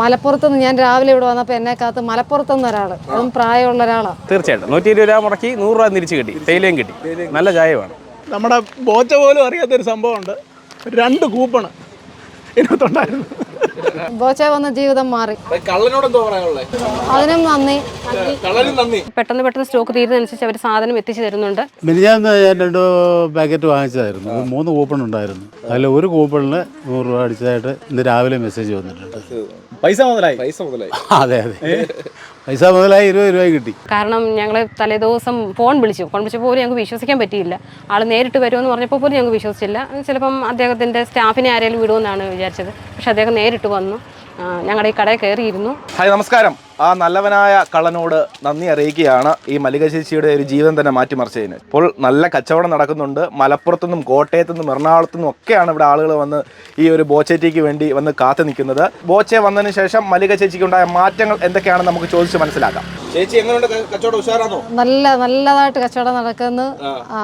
മലപ്പുറത്തുനിന്ന് ഞാൻ രാവിലെ ഇവിടെ വന്നപ്പോൾ എന്നെ കാത്ത് മലപ്പുറത്തുനിന്ന് ഒരാൾ അതും പ്രായമുള്ള ഒരാളാണ് തീർച്ചയായിട്ടും. നൂറ്റി ഇരുപത് രൂപ മുടക്കി നൂറ് രൂപ തിരിച്ചു കിട്ടി. തേയിലയും കിട്ടി. നല്ല ചായമാണ് നമ്മുടെ ബോച്ച പോലും അറിയാത്ത അറിയാത്തൊരു സംഭവമുണ്ട്. രണ്ട് കൂപ്പണ് ഇതിനകത്തുണ്ടായിരുന്നു. ബോച്ച വന്ന ജീവിതം മാറി. കള്ളനോട് അതിനും നന്ദി. പെട്ടെന്ന് പെട്ടെന്ന് സ്റ്റോക്ക് തീരുന്നതനുസരിച്ച് അവർ സാധനം എത്തിച്ചു തരുന്നുണ്ട്. മിനിഞ്ഞാന്ന് ഞാൻ രണ്ട് പാക്കറ്റ് വാങ്ങിച്ചതായിരുന്നു. മൂന്ന് കൂപ്പൺ ഉണ്ടായിരുന്നു. അതിൽ ഒരു കൂപ്പണിന് നൂറ് രൂപ അടിച്ചതായിട്ട് ഇന്ന് രാവിലെ മെസ്സേജ് വന്നിട്ടുണ്ട്. പൈസ മുതലായി. പൈസ മുതലായി. അതെ അതെ. പൈസ മുതലായി ഇരുപത് രൂപ കിട്ടി. കാരണം ഞങ്ങൾ തലേദിവസം ഫോൺ വിളിച്ചു. ഫോൺ വിളിച്ചപ്പോൾ പോലും ഞങ്ങൾക്ക് വിശ്വസിക്കാൻ പറ്റിയില്ല. ആൾ നേരിട്ട് വരുമെന്ന് പറഞ്ഞപ്പോൾ പോലും ഞങ്ങൾക്ക് വിശ്വസിച്ചില്ല. ചിലപ്പം അദ്ദേഹത്തിന്റെ സ്റ്റാഫിനെ ആരെങ്കിലും വിടുമെന്നാണ് വിചാരിച്ചത്. പക്ഷെ അദ്ദേഹം നേരിട്ട് വന്നു. ഞങ്ങളുടെ ഈ കടയിൽ കയറിയിരുന്നു. ഹായ് നമസ്കാരം. ആ നല്ലവനായ കള്ളനോട് നന്ദി അറിയിക്കുകയാണ് ഈ മല്ലിക ചേച്ചിയുടെ ഒരു ജീവൻ തന്നെ മാറ്റിമറിച്ചതിന്. ഇപ്പോൾ നല്ല കച്ചവടം നടക്കുന്നുണ്ട്. മലപ്പുറത്തുനിന്നും കോട്ടയത്തുനിന്നും എറണാകുളത്തുനിന്നും ഒക്കെയാണ് ഇവിടെ ആളുകൾ വന്ന് ഈ ഒരു ബോച്ചേറ്റിക്ക് വേണ്ടി വന്ന് കാത്തു നിൽക്കുന്നത്. ബോച്ചെ വന്നതിന് ശേഷം മല്ലിക ചേച്ചിക്ക് ഉണ്ടായ മാറ്റങ്ങൾ എന്തൊക്കെയാണെന്ന് നമുക്ക് ചോദിച്ച് മനസ്സിലാക്കാം. ചേച്ചി എങ്ങനെയുണ്ട്? കച്ചവടം ഉഷാറാണോ? നല്ല നല്ലതായിട്ട് കച്ചവടം നടക്കുന്നു. ആ,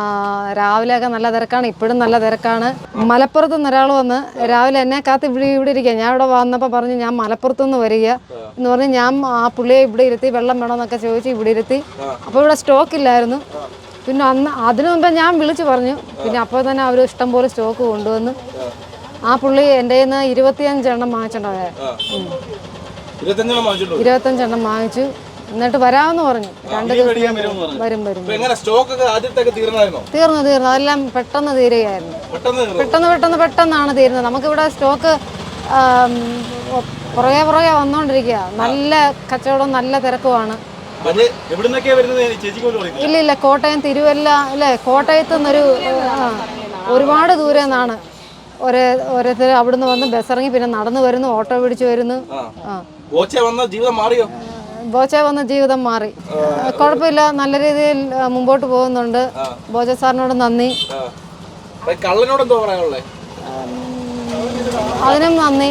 രാവിലെയൊക്കെ നല്ല തിരക്കാണ് ഇപ്പോഴും നല്ല തിരക്കാണ്. മലപ്പുറത്ത് നിന്ന് ഒരാൾ വന്ന് രാവിലെ എന്നെ കാത്ത് ഇവിടെ ഇവിടെ ഇരിക്കുക. ഞാൻ ഇവിടെ വന്നപ്പോൾ പറഞ്ഞു ഞാൻ മലപ്പുറത്തുനിന്ന് വരിക. എന്ന് പറഞ്ഞ് ഞാൻ ആ പുള്ളിയെ ഇവിടെ ഇരുത്തി വെള്ളം വേണമെന്നൊക്കെ ചോദിച്ച് ഇവിടെ ഇരുത്തി. അപ്പോൾ ഇവിടെ സ്റ്റോക്ക് ഇല്ലായിരുന്നു. പിന്നെ അന്ന് അതിനു മുമ്പേ ഞാൻ വിളിച്ചു പറഞ്ഞു. പിന്നെ അപ്പോൾ തന്നെ അവർ ഇഷ്ടംപോലെ സ്റ്റോക്ക് കൊണ്ടുവന്ന്. ആ. പുള്ളി എന്റെ നിന്ന് ഇരുപത്തിയഞ്ചെണ്ണം വാങ്ങിച്ചിട്ടുണ്ടായിരുന്നു. ഇരുപത്തഞ്ചെണ്ണം വാങ്ങിച്ചു. എന്നിട്ട് വരാമെന്ന് പറഞ്ഞു. രണ്ട് ദിവസം വരും വരും തീർന്നു തീർന്നു. അതെല്ലാം പെട്ടെന്ന് തീരുകയായിരുന്നു. പെട്ടെന്ന് പെട്ടെന്ന് പെട്ടെന്ന് പെട്ടെന്നാണ് തീരുന്നത്. നമുക്കിവിടെ സ്റ്റോക്ക് പുറകെ പുറകെ വന്നോണ്ടിരിക്കുക നല്ല കച്ചവടം നല്ല തിരക്കുമാണ്. ഇല്ല ഇല്ല കോട്ടയം തിരുവല്ല അല്ലേ കോട്ടയത്തു നിന്നൊരു ഒരുപാട് ദൂരെ നിന്നാണ്. ഒരേ ഓരോരുത്തർ അവിടുന്ന് വന്ന് ബസ് ഇറങ്ങി പിന്നെ നടന്നു വരുന്നു ഓട്ടോ പിടിച്ചു വരുന്നു. ആ. ബോച്ചെ വന്ന ജീവിതം മാറിയോ? ബോച്ച വന്ന ജീവിതം മാറി. കുഴപ്പമില്ല നല്ല രീതിയിൽ മുമ്പോട്ട് പോകുന്നുണ്ട്. ബോച്ച സാറിനോട് നന്ദി. കള്ളനോട് എന്തോ പറയാനുള്ളത് അതിനും നന്ദി.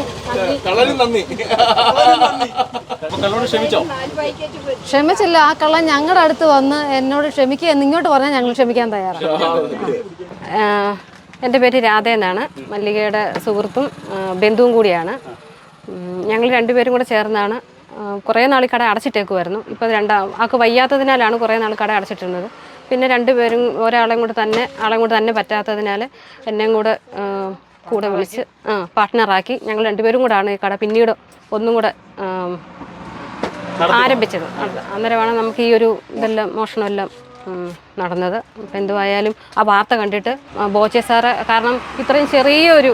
ക്ഷമിച്ചില്ല. ആ കള്ളൻ ഞങ്ങളുടെ അടുത്ത് വന്ന് എന്നോട് ക്ഷമിക്കുക എന്ന് ഇങ്ങോട്ട് പറഞ്ഞാൽ ഞങ്ങൾ ക്ഷമിക്കാൻ തയ്യാറാണ്. എന്റെ പേര് രാധ എന്നാണ്. മല്ലികയുടെ സുഹൃത്തും ബന്ധുവും കൂടിയാണ്. ഞങ്ങൾ രണ്ടുപേരും കൂടെ ചേർന്നാണ്. കുറേ നാൾ കട അടച്ചിട്ടേക്കുമായിരുന്നു ഇപ്പോൾ രണ്ടാം ആൾക്ക് വയ്യാത്തതിനാലാണ് കുറേ നാൾ കട അടച്ചിട്ടിരുന്നത്. പിന്നെ രണ്ടുപേരും ഒരാളെയും കൂടെ തന്നെ ആളെയും കൂടെ തന്നെ പറ്റാത്തതിനാൽ എന്നെയും കൂടെ കൂടെ വിളിച്ച് ആ പാർട്ട്ണറാക്കി ഞങ്ങൾ രണ്ടുപേരും കൂടാണ് ഈ കട പിന്നീട് ഒന്നും കൂടെ ആരംഭിച്ചത്. അന്നേരമാണ് നമുക്ക് ഈ ഒരു ഇതെല്ലാം മോഷണമെല്ലാം നടന്നത്. അപ്പം എന്തുവായാലും ആ വാർത്ത കണ്ടിട്ട് ബോച്ചെ സാറ് കാരണം ഇത്രയും ചെറിയൊരു ഒരു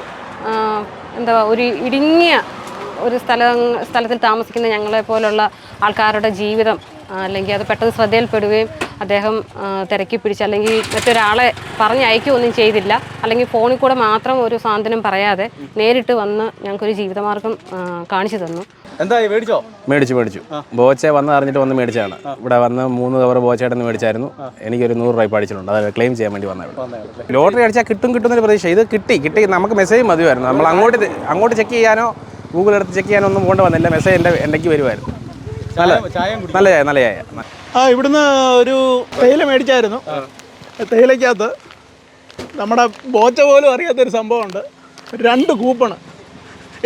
എന്താ ഒരു ഇടുങ്ങിയ ഒരു സ്ഥല സ്ഥലത്തിൽ താമസിക്കുന്ന ഞങ്ങളെ പോലുള്ള ആൾക്കാരുടെ ജീവിതം അല്ലെങ്കിൽ അത് പെട്ടെന്ന് ശ്രദ്ധയിൽപ്പെടുകയും അദ്ദേഹം തിരക്കി പിടിച്ച് അല്ലെങ്കിൽ മറ്റൊരാളെ പറഞ്ഞയക്കുകയൊന്നും ചെയ്തില്ല. അല്ലെങ്കിൽ ഫോണിൽ കൂടെ മാത്രം ഒരു സാന്ത്വനം പറയാതെ നേരിട്ട് വന്ന് ഞങ്ങൾക്കൊരു ജീവിതമാർഗം കാണിച്ചു തന്നു. എന്തായി? മേടിച്ചോ? മേടിച്ചു മേടിച്ചു. ബോച്ച വന്ന് അറിഞ്ഞിട്ട് വന്ന് മേടിച്ചാണ് ഇവിടെ വന്ന് മൂന്ന് കവർ ബോച്ചയായിട്ട് മേടിച്ചായിരുന്നു. എനിക്കൊരു നൂറ് രൂപ അടിച്ചിട്ടുണ്ട് അത് ക്ലെയിം ചെയ്യാൻ വേണ്ടി വന്നത് ലോട്ടറി അടിച്ചാൽ കിട്ടും കിട്ടുന്നൊരു പ്രതീക്ഷ. ഇത് കിട്ടി കിട്ടി. നമുക്ക് മെസ്സേജ് മതിയായിരുന്നു. നമ്മൾ അങ്ങോട്ട് അങ്ങോട്ട് ചെക്ക് ചെയ്യാനോ ഗൂഗിൾ എടുത്ത് ചെക്ക് ചെയ്യാനോ ഒന്നും പോകേണ്ട വന്നില്ല. മെസ്സേജ് എന്റെ എന്റെക്ക് വരുമായിരുന്നു. നല്ല നല്ല ചായ നല്ല ചായ. ആ ഇവിടുന്ന് ഒരു തേയില മേടിച്ചായിരുന്നു. തേയിലക്കകത്ത് നമ്മുടെ ബോച്ച പോലും അറിയാത്ത ഒരു അറിയാത്തൊരു സംഭവമുണ്ട്. രണ്ട് കൂപ്പണ്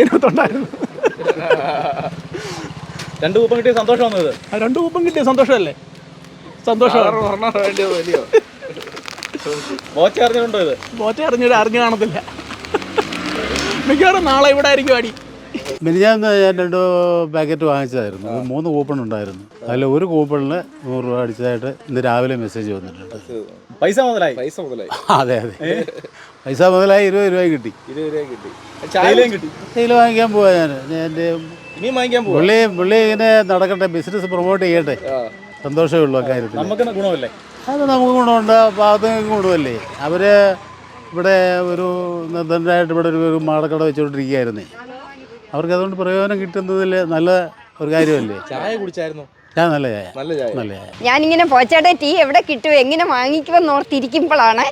ഇതിനകത്തുണ്ടായിരുന്നു. രണ്ട് കൂപ്പം കിട്ടിയ സന്തോഷം വന്നത് രണ്ട് കൂപ്പൺ കിട്ടിയ സന്തോഷമല്ലേ? സന്തോഷം ബോച്ച അറിഞ്ഞിട്ടുണ്ടോ ഇത്? ബോച്ച അറിഞ്ഞിട്ട് അറിഞ്ഞു കാണത്തില്ല. മിക്കവാറും നാളെ ഇവിടെ ആയിരിക്കും അടി. മിനിഞ്ഞാന്ന് ഞാൻ രണ്ട് പാക്കറ്റ് വാങ്ങിച്ചതായിരുന്നു. മൂന്ന് കൂപ്പൺ ഉണ്ടായിരുന്നു. അതിൽ ഒരു കൂപ്പണിന് നൂറ് രൂപ അടിച്ചതായിട്ട് ഇന്ന് രാവിലെ മെസ്സേജ് വന്നിട്ടുണ്ട്. പൈസ മുതലായി? പൈസ മുതലായി. അതെ അതെ. പൈസ മുതലായി ഇരുപത് രൂപ കിട്ടി. ഇരുപത് രൂപ കിട്ടി. ചായയിലും കിട്ടി. തേയില വാങ്ങിക്കാൻ പോവാ ഞാൻ എന്റെ പുള്ളി പുള്ളി ഇങ്ങനെ നടക്കട്ടെ ബിസിനസ് പ്രൊമോട്ട് ചെയ്യട്ടെ. സന്തോഷമേ ഉള്ളൂ അക്കാര്യത്തിൽ നമുക്ക് ഗുണമല്ലേ? അത് നമുക്ക് ഗുണമുണ്ട്. പാവത്തിന് ഗുണമല്ലേ? അവർ ഇവിടെ ഒരു നിർദ്ധനായിട്ട് ഇവിടെ ഒരു ഒരു മാടക്കട വെച്ചുകൊണ്ടിരിക്കുകയായിരുന്നേ അവർക്ക് അതുകൊണ്ട് പ്രയോജനം കിട്ടുന്നതിൽ നല്ല ഒരു കാര്യമല്ലേ? ചായ കുടിച്ചായിരുന്നു? ഞാൻ നല്ല ചായ. നല്ല ചായ. നല്ല ചായ. ഞാനിങ്ങനെ പോച്ചയുടെ ടീ എവിടെ കിട്ടും? എങ്ങനെ വാങ്ങിക്കുമെന്ന് ഓർത്തിരിക്കുമ്പോഴാണ്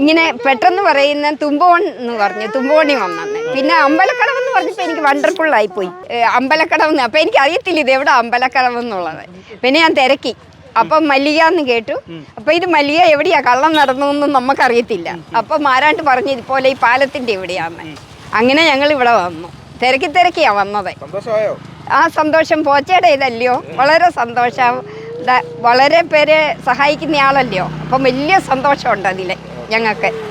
ഇങ്ങനെ പെട്ടെന്ന് പറയുന്ന തുമ്പോൺ എന്ന് പറഞ്ഞു. തുമ്പോണി വന്നെ പിന്നെ അമ്പലക്കടവ് എന്ന് പറഞ്ഞപ്പോൾ എനിക്ക് വണ്ടർഫുൾ ആയിപ്പോയി. ഏ, അമ്പലക്കടവ് എന്ന് അപ്പം എനിക്ക് അറിയത്തില്ല ഇത് എവിടെ അമ്പലക്കടവ് എന്നുള്ളത് പിന്നെ ഞാൻ തിരക്കി. അപ്പം മല്ലിക എന്ന് കേട്ടു. അപ്പൊ ഇത് മല്ലിക എവിടെയാ? കള്ളം നടന്നു എന്നും നമുക്കറിയത്തില്ല അപ്പം മാരാണ്ട് പറഞ്ഞു ഇതുപോലെ ഈ പാലത്തിന്റെ എവിടെയാന്ന്? അങ്ങനെ ഞങ്ങൾ ഇവിടെ വന്നു. തിരക്കി തിരക്കിയാ വന്നത്. ആ സന്തോഷം പോച്ചയുടെ ഇതല്ലയോ? വളരെ സന്തോഷം. വളരെ പേരെ സഹായിക്കുന്ന ആളല്ലയോ? അപ്പം വലിയ സന്തോഷമുണ്ട് അതിൽ ഞങ്ങൾക്ക്.